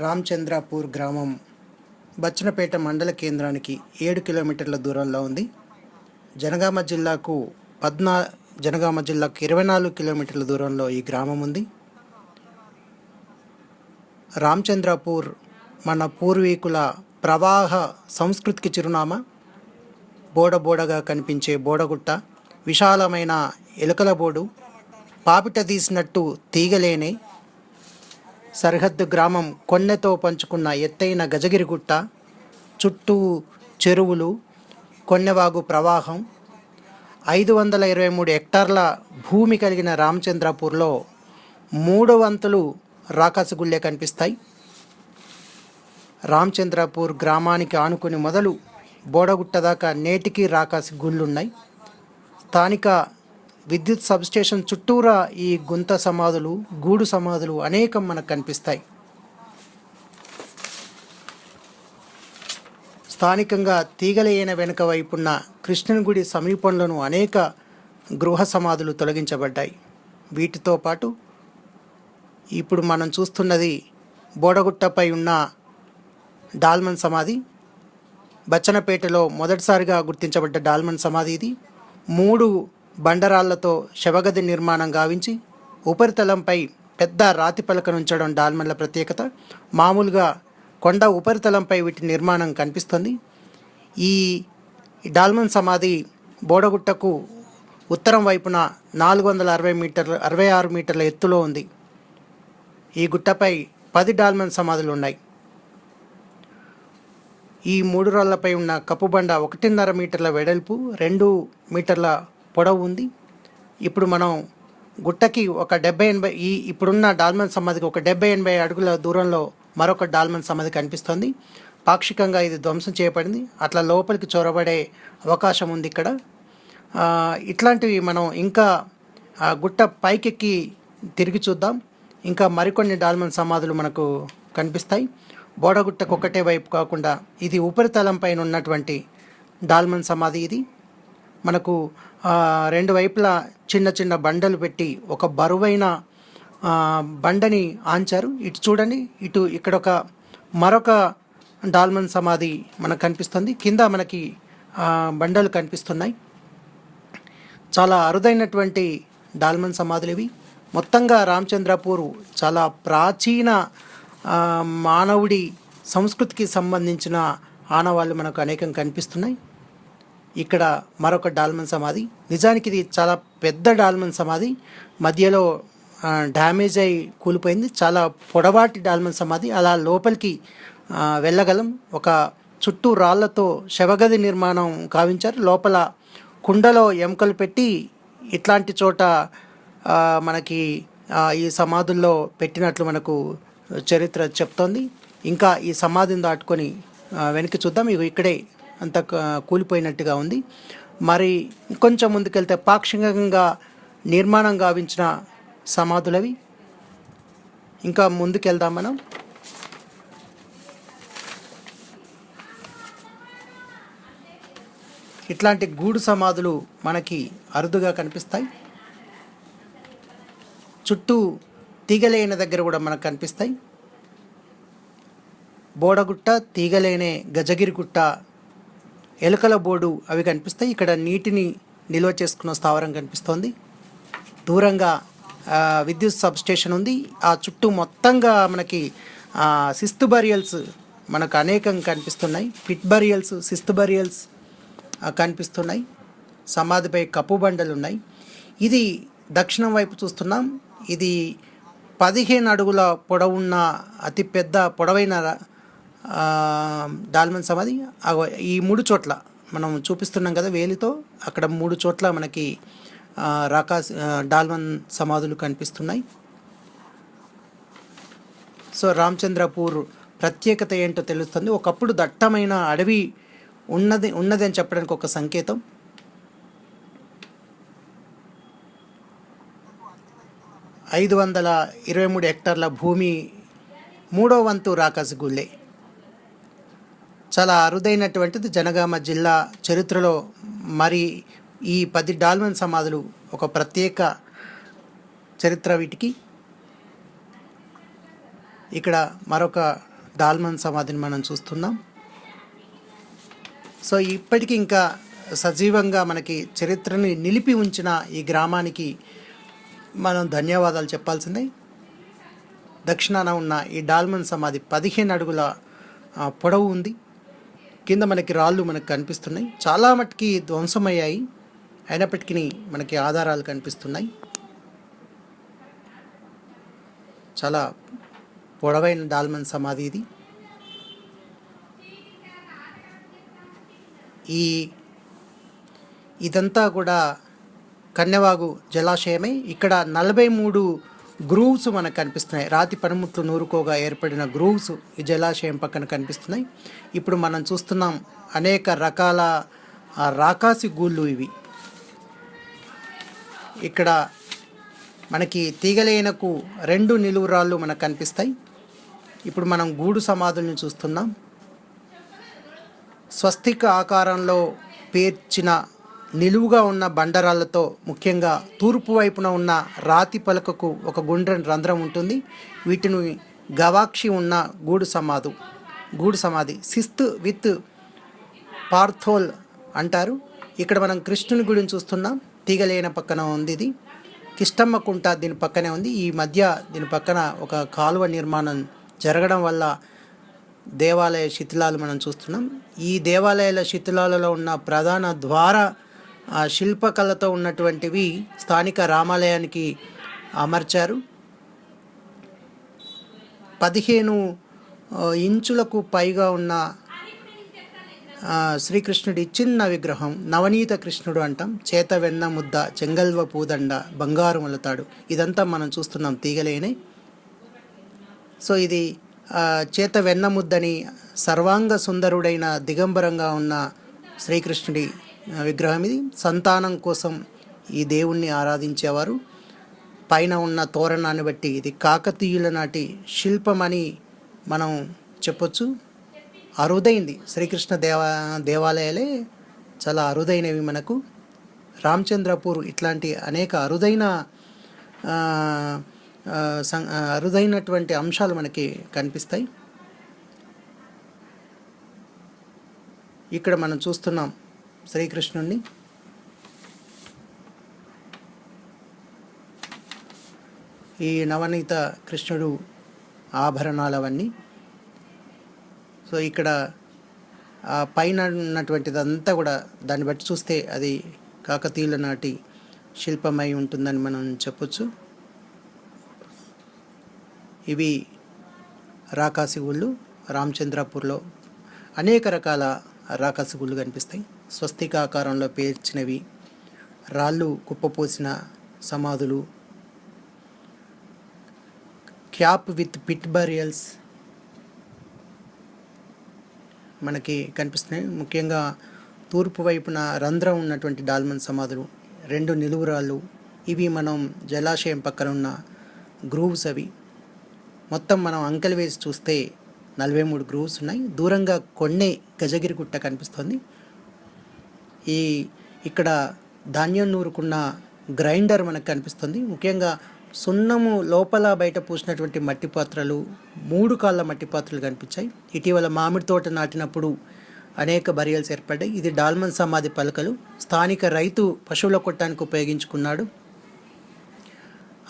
రామచంద్రాపూర్ గ్రామం బచ్చనపేట మండల కేంద్రానికి ఏడు కిలోమీటర్ల దూరంలో ఉంది. జనగామ జిల్లాకు పద్నా జనగామ జిల్లాకు ఇరవై నాలుగు కిలోమీటర్ల దూరంలో ఈ గ్రామం ఉంది. రామచంద్రాపూర్ మన పూర్వీకుల ప్రవాహ సంస్కృతికి చిరునామా. బోడబోడగా కనిపించే బోడగుట్ట విశాలమైన ఎలుకల బోడు పాపిట తీసినట్టు తీగలేనే సరిహద్దు గ్రామం కొన్నెతో పంచుకున్న ఎత్తైన గజగిరిగుట్ట చుట్టూ చెరువులు కొన్నెవాగు ప్రవాహం ఐదు వందల ఇరవై మూడు హెక్టార్ల భూమి కలిగిన రామచంద్రపూర్లో మూడు వంతులు రాకాసుగుళ్ళే కనిపిస్తాయి. రామచంద్రపూర్ గ్రామానికి ఆనుకుని మొదలు బోడగుట్ట దాకా నేటికి రాకాసి గుళ్ళున్నాయి. స్థానిక విద్యుత్ సబ్స్టేషన్ చుట్టూరా ఈ గుంత సమాధులు గూడు సమాధులు అనేకం మనకు కనిపిస్తాయి. స్థానికంగా తీగలైన వెనుక వైపున్న కృష్ణుని గుడి సమీపంలోనూ అనేక గృహ సమాధులు తొలగించబడ్డాయి. వీటితో పాటు ఇప్పుడు మనం చూస్తున్నది బోడగుట్టపై ఉన్న డాల్మన్ సమాధి. బచ్చనపేటలో మొదటిసారిగా గుర్తించబడ్డ డాల్మన్ సమాధి ఇది. మూడు బండరాళ్ళతో శవగది నిర్మాణం గావించి ఉపరితలంపై పెద్ద రాతి పలకను ఉంచడం డాల్మన్ల ప్రత్యేకత. మామూలుగా కొండ ఉపరితలంపై వీటి నిర్మాణం కనిపిస్తుంది. ఈ డాల్మన్ సమాధి బోడగుట్టకు ఉత్తరం వైపున నాలుగు వందల అరవై మీటర్ల అరవై ఆరు మీటర్ల ఎత్తులో ఉంది. ఈ గుట్టపై పది డాల్మన్ సమాధులు ఉన్నాయి. ఈ మూడు రాళ్ళపై ఉన్న కప్పుబండ ఒకటిన్నర మీటర్ల వెడల్పు రెండు మీటర్ల పొడవు ఉంది. ఇప్పుడు మనం గుట్టకి ఒక డెబ్బై ఎనభై ఈ ఇప్పుడున్న డాల్మన్ సమాధికి ఒక డెబ్బై ఎనభై అడుగుల దూరంలో మరొక డాల్మన్ సమాధి కనిపిస్తుంది. పాక్షికంగా ఇది ధ్వంసం చేయబడింది. అట్లా లోపలికి చొరబడే అవకాశం ఉంది ఇక్కడ. ఇట్లాంటివి మనం ఇంకా గుట్ట పైకెక్కి తిరిగి చూద్దాం. ఇంకా మరికొన్ని డాల్మన్ సమాధులు మనకు కనిపిస్తాయి. బోడగుట్టకు ఒకటే వైపు కాకుండా ఇది ఉపరితలం పైన ఉన్నటువంటి డాల్మన్ సమాధి ఇది. మనకు రెండు వైపులా చిన్న చిన్న బండలు పెట్టి ఒక బరువైన బండని ఆంచారు. ఇటు చూడండి ఇటు ఇక్కడ ఒక మరొక డాల్మన్ సమాధి మనకు కనిపిస్తుంది. కింద మనకి బండలు కనిపిస్తున్నాయి. చాలా అరుదైనటువంటి డాల్మన్ సమాధులు ఇవి మొత్తంగా రామచంద్రపూర్ చాలా ప్రాచీన మానవుడి సంస్కృతికి సంబంధించిన ఆనవాళ్ళు మనకు అనేకం కనిపిస్తున్నాయి. ఇక్కడ మరొక డాల్మన్ సమాధి. నిజానికి ఇది చాలా పెద్ద డాల్మన్ సమాధి. మధ్యలో డ్యామేజ్ అయి కూలిపోయింది. చాలా పొడవాటి డాల్మన్ సమాధి. అలా లోపలికి వెళ్ళగలం. ఒక చుట్టూ రాళ్ళతో శవగది నిర్మాణం కావించారు లోపల కుండలో ఎముకలు పెట్టి ఇట్లాంటి చోట మనకి ఈ సమాధుల్లో పెట్టినట్లు మనకు చరిత్ర చెప్తోంది. ఇంకా ఈ సమాధిని దాటుకొని వెనక్కి చూద్దాం. ఇగో ఇక్కడే అంత కూలిపోయినట్టుగా ఉంది. మరి కొంచెం ముందుకెళ్తే పాక్షికంగా నిర్మాణం గావించిన సమాధులవి. ఇంకా ముందుకెళ్దాం మనం. ఇట్లాంటి గూడు సమాధులు మనకి అరుదుగా కనిపిస్తాయి. చుట్టూ తీగలేని దగ్గర కూడా మనకు కనిపిస్తాయి. బోడగుట్ట తీగలేనే గజగిరిగుట్ట ఎలుకల బోర్డు అవి కనిపిస్తాయి. ఇక్కడ నీటిని నిల్వ చేసుకున్న స్థావరం కనిపిస్తోంది. దూరంగా విద్యుత్ సబ్ స్టేషన్ ఉంది. ఆ చుట్టూ మొత్తంగా మనకి శిస్తు సిస్తు బరియల్స్ మనకు అనేకం కనిపిస్తున్నాయి. పిట్ బరియల్స్ సిస్తు బరియల్స్ కనిపిస్తున్నాయి. సమాధిపై కప్పు బండలు ఉన్నాయి. ఇది దక్షిణం వైపు చూస్తున్నాం. ఇది పదిహేను అడుగుల పొడవున్న అతిపెద్ద పొడవైన డాల్మన్ సమాధి ఈ మూడు చోట్ల మనం చూపిస్తున్నాం కదా వేలితో అక్కడ మూడు చోట్ల మనకి రాకాస్ డాల్మన్ సమాధులు కనిపిస్తున్నాయి. సో రామచంద్రపూర్ ప్రత్యేకత ఏంటో తెలుస్తుంది. ఒకప్పుడు దట్టమైన అడవి ఉన్నది ఉన్నది అని చెప్పడానికి ఒక సంకేతం. ఐదు వందల ఇరవై మూడు హెక్టార్ల భూమి మూడో వంతు రాకాసి గుళ్ళే. చాలా అరుదైనటువంటిది జనగామ జిల్లా చరిత్రలో. మరి ఈ పది డాల్మన్ సమాధులు ఒక ప్రత్యేక చరిత్ర వీటికి. ఇక్కడ మరొక డాల్మన్ సమాధిని మనం చూస్తున్నాం. సో ఇప్పటికీ ఇంకా సజీవంగా మనకి చరిత్రని నిలిపి ఉంచిన ఈ గ్రామానికి మనం ధన్యవాదాలు చెప్పాల్సిందే. దక్షిణాన ఉన్న ఈ డాల్మన్ సమాధి పదిహేను అడుగుల పొడవు ఉంది. కింద మనకి రాళ్ళు మనకు కనిపిస్తున్నాయి. చాలా మటుకి ధ్వంసమయ్యాయి. అయినప్పటికీ మనకి ఆధారాలు కనిపిస్తున్నాయి. చాలా పొడవైన డాల్మన్ సమాధి ఇది. ఈ ఇదంతా కూడా కన్నెవాగు జలాశయమే. ఇక్కడ నలభై మూడు గ్రూవ్స్ మనకు కనిపిస్తున్నాయి. రాతి పనిముట్లు నూరుకోగా ఏర్పడిన గ్రూవ్స్ ఈ జలాశయం పక్కన కనిపిస్తున్నాయి. ఇప్పుడు మనం చూస్తున్నాం అనేక రకాల రాకాసి గూళ్ళు ఇవి. ఇక్కడ మనకి తీగలేనకు రెండు నిలువురాళ్ళు మనకు కనిపిస్తాయి. ఇప్పుడు మనం గూడు సమాధుల్ని చూస్తున్నాం. స్వస్తిక ఆకారంలో పేర్చిన నిలువుగా ఉన్న బండరాళ్ళతో ముఖ్యంగా తూర్పు వైపున ఉన్న రాతి పలకకు ఒక గుండ్రని రంధ్రం ఉంటుంది. వీటిని గవాక్షి ఉన్న గూడు సమాధు గూడు సమాధి సిస్త్ విత్ పార్థోల్ అంటారు. ఇక్కడ మనం కృష్ణుని గుడిని చూస్తున్నాం. తీగలేన పక్కన ఉంది ఇది. కిష్టమ్మ కుంట దీని పక్కనే ఉంది. ఈ మధ్య దీని పక్కన ఒక కాలువ నిర్మాణం జరగడం వల్ల దేవాలయ శిథిలాలు మనం చూస్తున్నాం. ఈ దేవాలయాల శిథిలాలలో ఉన్న ప్రధాన ద్వార ఆ, శిల్పకళతో ఉన్నటువంటివి స్థానిక రామాలయానికి అమర్చారు. పదిహేను ఇంచులకు పైగా ఉన్న శ్రీకృష్ణుడి చిన్న విగ్రహం నవనీత కృష్ణుడు అంటాం. చేత వెన్న ముద్ద చెంగల్వ పూదండ బంగారు మొలతాడు. ఇదంతా మనం చూస్తున్నాం తీగలేని. సో ఇది చేత వెన్న ముద్దని సర్వాంగ సుందరుడైన దిగంబరంగా ఉన్న శ్రీకృష్ణుడి విగ్రహం ఇది సంతానం కోసం ఈ దేవుణ్ణి ఆరాధించేవారు. పైన ఉన్న తోరణాన్ని బట్టి ఇది కాకతీయుల నాటి శిల్పమని మనం చెప్పొచ్చు. అరుదైంది. శ్రీకృష్ణ దేవా దేవాలయాలే చాలా అరుదైనవి మనకు. రామచంద్రపూర్ ఇట్లాంటి అనేక అరుదైన సం- అరుదైనటువంటి అంశాలు మనకి కనిపిస్తాయి. ఇక్కడ మనం చూస్తున్నాం శ్రీకృష్ణుణ్ణి. ఈ నవనీత కృష్ణుడు ఆభరణాలవన్నీ. సో ఇక్కడ ఆ పైన ఉన్నటువంటిదంతా కూడా దాన్ని బట్టి చూస్తే అది కాకతీయుల నాటి శిల్పమై ఉంటుందని మనం చెప్పొచ్చు. ఇవి రాకాసి గుళ్ళు రామచంద్రపూర్లో అనేక రకాల రాకాసి గుళ్ళు కనిపిస్తాయి. స్వస్తిక ఆకారంలో పేర్చినవి. రాళ్ళు కుప్పపోసిన సమాధులు. క్యాప్ విత్ పిట్ బరియల్స్ మనకి కనిపిస్తున్నాయి. ముఖ్యంగా తూర్పు వైపున రంధ్రం ఉన్నటువంటి డాల్మన్ సమాధులు రెండు నిలువురాళ్ళు. ఇవి మనం జలాశయం పక్కన ఉన్న గ్రూవ్స్ అవి. మొత్తం మనం అంకెలు వేసి చూస్తే నలభై మూడు గ్రూవ్స్ ఉన్నాయి. దూరంగా కొన్నే గజగిరి గుట్ట కనిపిస్తుంది. ఈ ఇక్కడ ధాన్యం నూరుకున్న గ్రైండర్ మనకు కనిపిస్తుంది. ముఖ్యంగా సున్నము లోపల బయట పూసినటువంటి మట్టి పాత్రలు మూడు కాళ్ళ మట్టి పాత్రలు కనిపించాయి. ఇటీవల మామిడి తోట నాటినప్పుడు అనేక బరియల్స్ ఏర్పడ్డాయి. ఇది డాల్మన్ సమాధి పలకలు. స్థానిక రైతు పశువుల కొట్టానికి ఉపయోగించుకున్నాడు.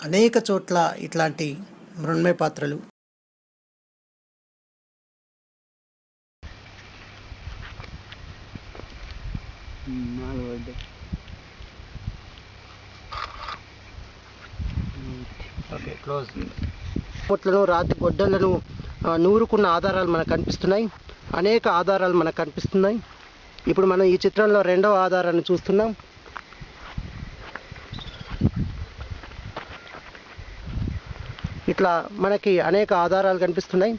అనేక చోట్ల ఇట్లాంటి మృణ్మయ పాత్రలు పొట్లను రాతి గొడ్డలను నూరుకున్న ఆధారాలు మనకు కనిపిస్తున్నాయి. అనేక ఆధారాలు మనకు కనిపిస్తున్నాయి. ఇప్పుడు మనం ఈ చిత్రంలో రెండవ ఆధారాన్ని చూస్తున్నాం. ఇట్లా మనకి అనేక ఆధారాలు కనిపిస్తున్నాయి.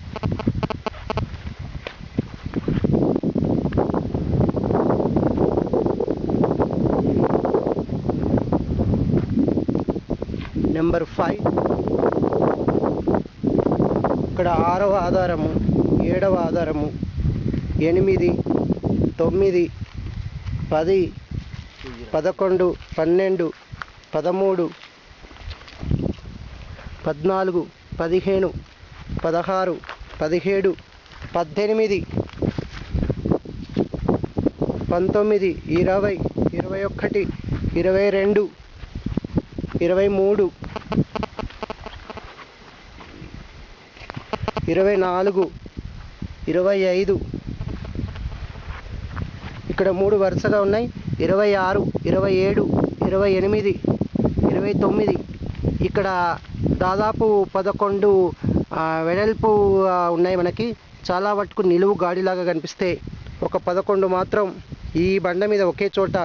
Number five. ఇక్కడ ఆరవ ఆధారము ఏడవ ఆధారము ఎనిమిది తొమ్మిది పది పదకొండు పన్నెండు పదమూడు పద్నాలుగు పదిహేను పదహారు పదిహేడు పద్దెనిమిది పంతొమ్మిది ఇరవై ఇరవై ఒకటి ఇరవై రెండు ఇరవై మూడు ఇరవై నాలుగు ఇరవై ఐదు. ఇక్కడ మూడు వరుసగా ఉన్నాయి. ఇరవై ఆరు ఇరవై ఏడు ఇరవై ఎనిమిది ఇరవై తొమ్మిది. ఇక్కడ దాదాపు పదకొండు వెడల్పు ఉన్నాయి మనకి. చాలా మటుకు నిలువు గాడిలాగా కనిపిస్తే ఒక పదకొండు మాత్రం ఈ బండ మీద ఒకే చోట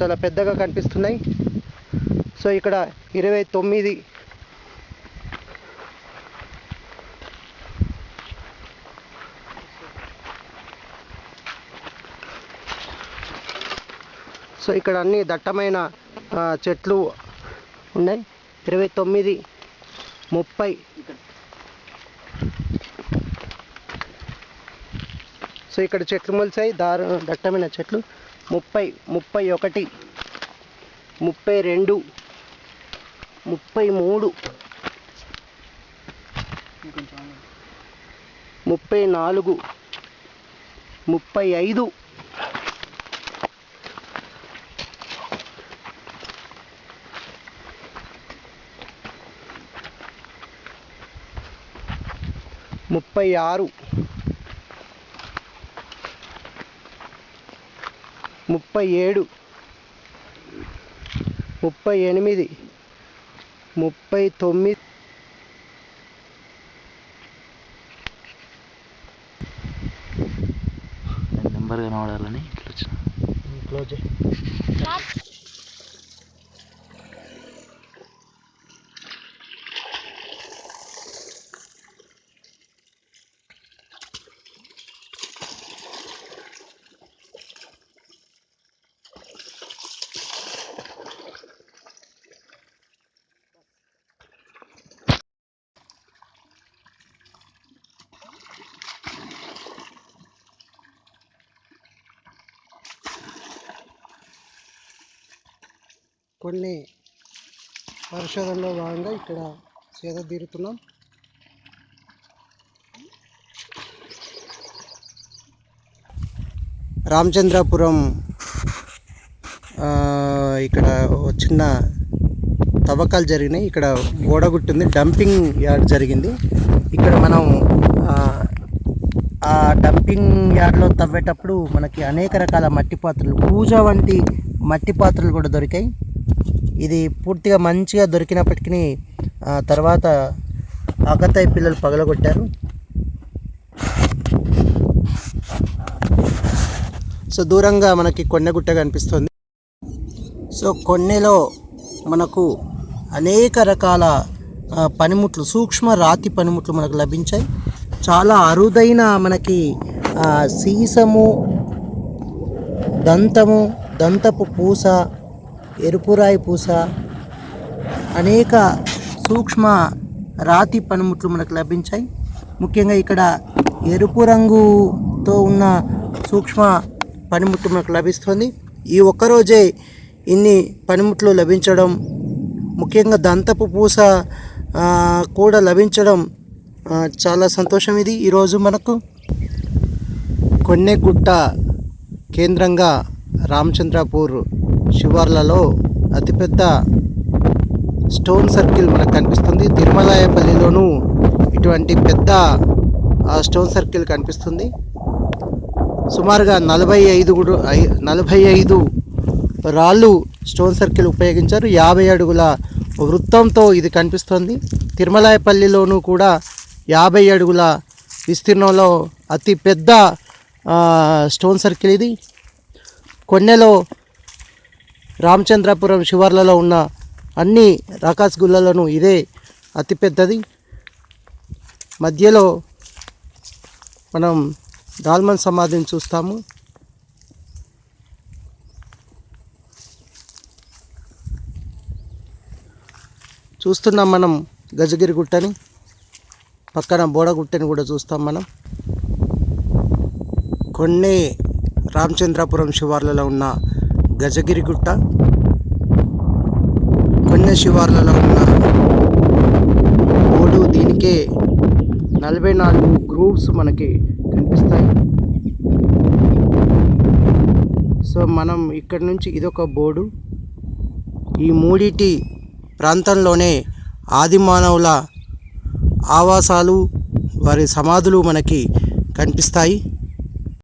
చాలా పెద్దగా కనిపిస్తున్నాయి. సో ఇక్కడ ఇరవై తొమ్మిది. సో ఇక్కడ అన్ని దట్టమైన చెట్లు ఉన్నాయి. ఇరవై తొమ్మిది ముప్పై. సో ఇక్కడ చెట్లు మొలిచాయి దారు దట్టమైన చెట్లు. ముప్పై ముప్పై ఒకటి ముప్పై రెండు. ముప్పై మూడు ముప్పై నాలుగు ముప్పై ఐదు ముప్పై ఆరు ముప్పై ఏడు ముప్పై ఎనిమిది ముప్పై తొమ్మిది. నెంబర్ కనబడాలని ఇట్లా వచ్చిన క్లోజ్ కొన్ని పరిశోధనలో భాగంగా ఇక్కడ సేద తీరుతున్నాం. రామచంద్రాపురం ఇక్కడ చిన్న తవ్వకాలు జరిగినాయి. ఇక్కడ ఓడగుట్టుంది డంపింగ్ యార్డ్ జరిగింది. ఇక్కడ మనం ఆ డంపింగ్ యార్డ్లో తవ్వేటప్పుడు మనకి అనేక రకాల మట్టి పాత్రలు పూజ వంటి మట్టి పాత్రలు కూడా దొరికాయి. ఇది పూర్తిగా మంచిగా దొరికినప్పటికీ తర్వాత అగతాయి పిల్లలు పగలగొట్టారు. సో దూరంగా మనకి కొండగుట్ట కనిపిస్తుంది. సో కొన్నెలో మనకు అనేక రకాల పనిముట్లు సూక్ష్మ రాతి పనిముట్లు మనకు లభించాయి. చాలా అరుదైన మనకి సీసము దంతము దంతపు పూస ఎరుపురాయి పూస అనేక సూక్ష్మ రాతి పనిముట్లు మనకు లభించాయి. ముఖ్యంగా ఇక్కడ ఎరుపు రంగుతో ఉన్న సూక్ష్మ పనిముట్లు మనకు లభిస్తుంది. ఈ ఒక్కరోజే ఇన్ని పనిముట్లు లభించడం ముఖ్యంగా దంతపు పూస కూడా లభించడం చాలా సంతోషం ఇది. ఈరోజు మనకు కొన్నెగుట్ట కేంద్రంగా రామచంద్రపూర్ శివార్లలో అతిపెద్ద స్టోన్ సర్కిల్ మనకు కనిపిస్తుంది. తిరుమలాయపల్లిలోనూ ఇటువంటి పెద్ద స్టోన్ సర్కిల్ కనిపిస్తుంది. సుమారుగా నలభై ఐదు ఐ- నలభై ఐదు రాళ్ళు స్టోన్ సర్కిల్ ఉపయోగించారు. యాభై అడుగుల వృత్తంతో ఇది కనిపిస్తుంది. తిరుమలాయపల్లిలోనూ కూడా యాభై అడుగుల విస్తీర్ణంలో అతి పెద్ద స్టోన్ సర్కిల్ ఇది. కొన్నెలో రామచంద్రపురం శివార్లలో ఉన్న అన్ని రాకాస్ గుళ్ళలను ఇదే అతిపెద్దది. మధ్యలో మనం దాల్మన్ సమాధిని చూస్తాము. చూస్తున్నాం మనం గజగిరి గుట్టని. పక్కన బోడగుట్టని కూడా చూస్తాం మనం. కొన్ని రామచంద్రాపురం శివార్లలో ఉన్న గజగిరిగుట్ట కొన్న శివార్లలో ఉన్న మూడు దీనికే నలభై నాలుగు గ్రూప్స్ మనకి కనిపిస్తాయి. సో మనం ఇక్కడ నుంచి ఇదొక బోర్డు. ఈ మూడిటి ప్రాంతంలోనే ఆది మానవుల ఆవాసాలు వారి సమాధులు మనకి కనిపిస్తాయి.